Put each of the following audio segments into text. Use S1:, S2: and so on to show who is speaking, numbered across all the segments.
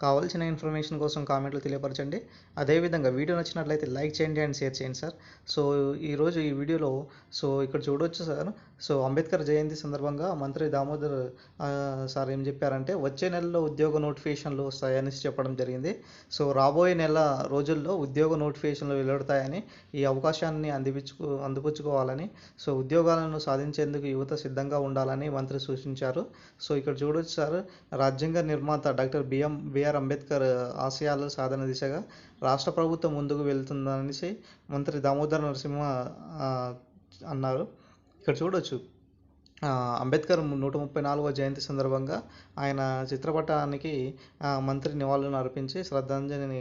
S1: కావాల్సిన ఇన్ఫర్మేషన్ కోసం కామెంట్లో తెలియపరచండి. అదేవిధంగా వీడియో నచ్చినట్లయితే లైక్ చేయండి అండ్ షేర్ చేయండి సార్. సో ఈరోజు ఈ వీడియోలో సో ఇక్కడ చూడవచ్చు సార్. సో అంబేద్కర్ జయంతి సందర్భంగా మంత్రి దామోదర్ సార్ ఏం చెప్పారంటే వచ్చే నెలలో ఉద్యోగ నోటిఫికేషన్లు వస్తాయని చెప్పడం జరిగింది. సో రాబోయే నెల రోజుల్లో ఉద్యోగ నోటిఫికేషన్లు వెలువడతాయని ఈ అవకాశాన్ని అందిపించుకు అందిపుచ్చుకోవాలని సో ఉద్యోగాలను సాధించేందుకు యువత సిద్ధంగా ఉండాలని మంత్రి సూచించారు. సో ఇక్కడ చూడొచ్చు సార్ రాజ్యాంగ నిర్మాత doctor BM B BR Ambedkar ఆశయాలు సాధన దిశగా రాష్ట్ర ప్రభుత్వం ముందుకు వెళ్తుందనేసి మంత్రి దామోదర్ నరసింహ అన్నారు. ఇక్కడ చూడొచ్చు. అంబేద్కర్ నూట ముప్పై నాలుగవ జయంతి సందర్భంగా ఆయన చిత్రపటానికి మంత్రి నివాళులను అర్పించి శ్రద్ధాంజలిని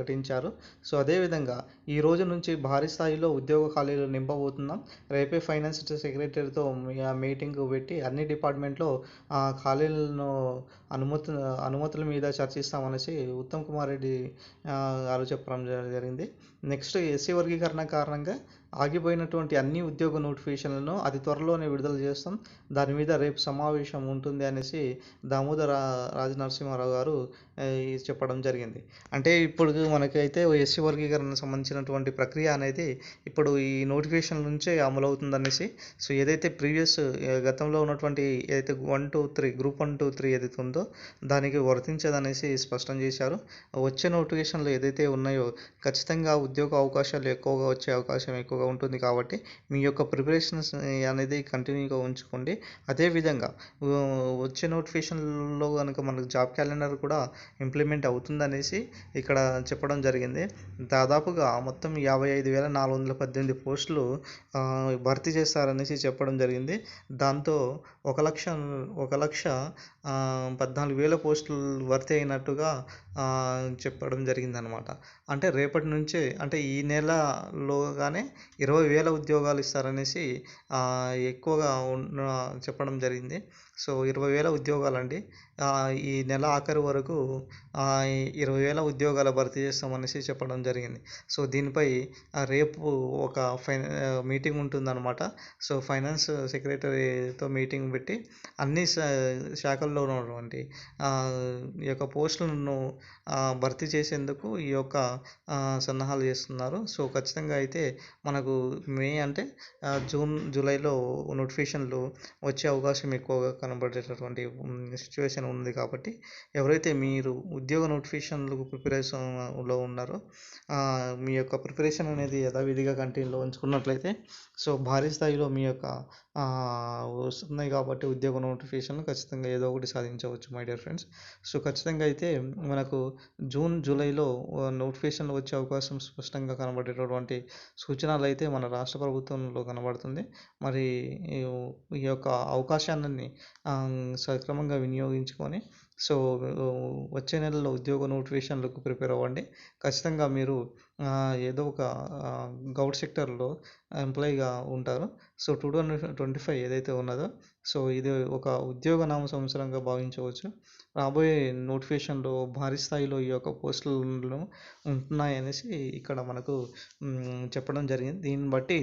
S1: ఘటించారు. సో అదేవిధంగా ఈ రోజు నుంచి భారీ స్థాయిలో ఉద్యోగ ఖాళీలు నింపబోతున్నాం. రేపే ఫైనాన్స్ సెక్రటరీతో మీటింగ్ పెట్టి అన్ని డిపార్ట్మెంట్లో ఖాళీలను అనుమతు అనుమతుల మీద చర్చిస్తామనేసి ఉత్తమ్ కుమార్ రెడ్డి గారు చెప్పడం జ- జరిగింది. నెక్స్ట్ ఎస్సీ వర్గీకరణ కారణంగా ఆగిపోయినటువంటి అన్ని ఉద్యోగ నోటిఫికేషన్లను అతి త్వరలోనే విడుదల చేస్తాం. దాని మీద రేపు సమావేశం ఉంటుంది అనేసి దామోదర రాజ నరసింహారావు గారు చెప్పడం జరిగింది. అంటే ఇప్పుడు మనకైతే ఎస్సీ వర్గీకరణ సంబంధించినటువంటి ప్రక్రియ అనేది ఇప్పుడు ఈ నోటిఫికేషన్ నుంచే అమలవుతుంది అనేసి సో ఏదైతే ప్రీవియస్ గతంలో ఉన్నటువంటి ఏదైతే one two three group one two three ఏదైతే ఉందో దానికి వర్తించదనేసి స్పష్టం చేశారు. వచ్చే నోటిఫికేషన్లు ఏదైతే ఉన్నాయో ఖచ్చితంగా ఉద్యోగ అవకాశాలు ఎక్కువగా వచ్చే అవకాశం ఎక్కువగా ఉంటుంది కాబట్టి మీ యొక్క ప్రిపరేషన్స్ అనేది కంటిన్యూగా ఉంచుకోండి. అదేవిధంగా వచ్చే నోటిఫికేషన్లో కనుక మనకు జాబ్ క్యాలెండర్ కూడా ఇంప్లిమెంట్ అవుతుందనేసి ఇక్కడ చెప్పడం జరిగింది. దాదాపుగా మొత్తం యాభై ఐదు వేల నాలుగు వందల పద్దెనిమిది పోస్టులు భర్తీ చేస్తారనేసి చెప్పడం జరిగింది. దాంతో ఒక లక్ష ఒక లక్ష ఆ, పద్నాలుగు వేల పోస్టులు భర్తీ అయినట్టుగా చెప్పడం జరిగిందనమాట అంటే రేపటి నుంచే అంటే ఈ నెలలోగానే ఇరవై వేల ఉద్యోగాలు ఇస్తారనేసి ఎక్కువగా ఉన్న చెప్పడం జరిగింది. సో ఇరవై వేల ఉద్యోగాలండి. అండి ఈ నెల ఆఖరి వరకు ఇరవై వేల ఉద్యోగాల భర్తీ చేస్తామనేసి చెప్పడం జరిగింది. సో దీనిపై రేపు ఒక ఫై మీటింగ్ ఉంటుందన్నమాట. సో ఫైనాన్స్ సెక్రటరీతో మీటింగ్ పెట్టి అన్ని శా శాఖల్లో ఉన్నటువంటి ఆ, ఈ యొక్క పోస్టులను భర్తీ చేసేందుకు ఈ యొక్క సన్నాహాలు చేస్తున్నారు. సో ఖచ్చితంగా అయితే మనకు మే అంటే జూన్ జూలైలో నోటిఫికేషన్లు వచ్చే అవకాశం ఎక్కువగా కనబడేటటువంటి సిచ్యువేషన్ ఉంది కాబట్టి ఎవరైతే మీరు ఉద్యోగ నోటిఫికేషన్లకు ప్రిపరేషన్లో ఉన్నారో మీ యొక్క ప్రిపరేషన్ అనేది యథావిధిగా కంటిన్యూలో ఉంచుకున్నట్లయితే సో భారీ స్థాయిలో మీ యొక్క వస్తున్నాయి కాబట్టి ఉద్యోగ నోటిఫికేషన్లు ఖచ్చితంగా ఏదో ఒకటి సాధించవచ్చు మై డియర్ ఫ్రెండ్స్ సో ఖచ్చితంగా అయితే మనకు జూన్ జూలైలో నోటిఫికేషన్లు వచ్చే అవకాశం స్పష్టంగా కనబడేటటువంటి సూచనలు అయితే మన రాష్ట్ర ప్రభుత్వంలో కనబడుతుంది. మరి ఈ యొక్క అవకాశాన్ని సక్రమంగా వినియోగించుకొని సో వచ్చే నెలలో ఉద్యోగ నోటిఫికేషన్లకు ప్రిపేర్ అవ్వండి. ఖచ్చితంగా మీరు ఏదో ఒక గౌడ్ సెక్టర్లో ఎంప్లాయీగా ఉంటారు. So two thousand twenty five ఏదైతే ఉన్నదో సో ఇది ఒక ఉద్యోగ నామ సంవత్సరంగా భావించవచ్చు. రాబోయే నోటిఫికేషన్లో భారీ స్థాయిలో ఈ యొక్క పోస్టులు ఉంటున్నాయి అనేసి ఇక్కడ మనకు చెప్పడం జరిగింది. దీన్ని బట్టి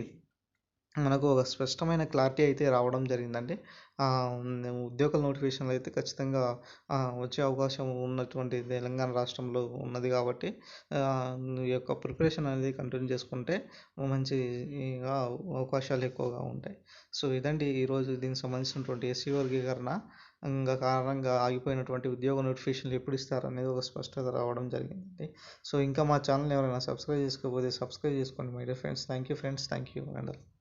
S1: మనకు ఒక స్పష్టమైన క్లారిటీ అయితే రావడం జరిగిందండి. ఆ, ఉద్యోగ నోటిఫికేషన్లు అయితే ఖచ్చితంగా వచ్చే అవకాశం ఉన్నటువంటి తెలంగాణ రాష్ట్రంలో ఉన్నది కాబట్టి ఈ యొక్క ప్రిపరేషన్ అనేది కంటిన్యూ చేసుకుంటే మంచిగా అవకాశాలు ఎక్కువగా ఉంటాయి. సో ఇదండి ఈరోజు దీనికి సంబంధించినటువంటి ఎస్సీ వర్గీకరణ ఇంకా కారణంగా ఆగిపోయినటువంటి ఉద్యోగ నోటిఫికేషన్లు ఎప్పుడు ఇస్తారు అనేది ఒక స్పష్టత రావడం జరిగింది సో ఇంకా మా ఛానల్ ఎవరైనా సబ్స్క్రైబ్ చేసుకోకపోతే సబ్స్క్రైబ్ చేసుకోండి my dear friends. Thank you friends thank you and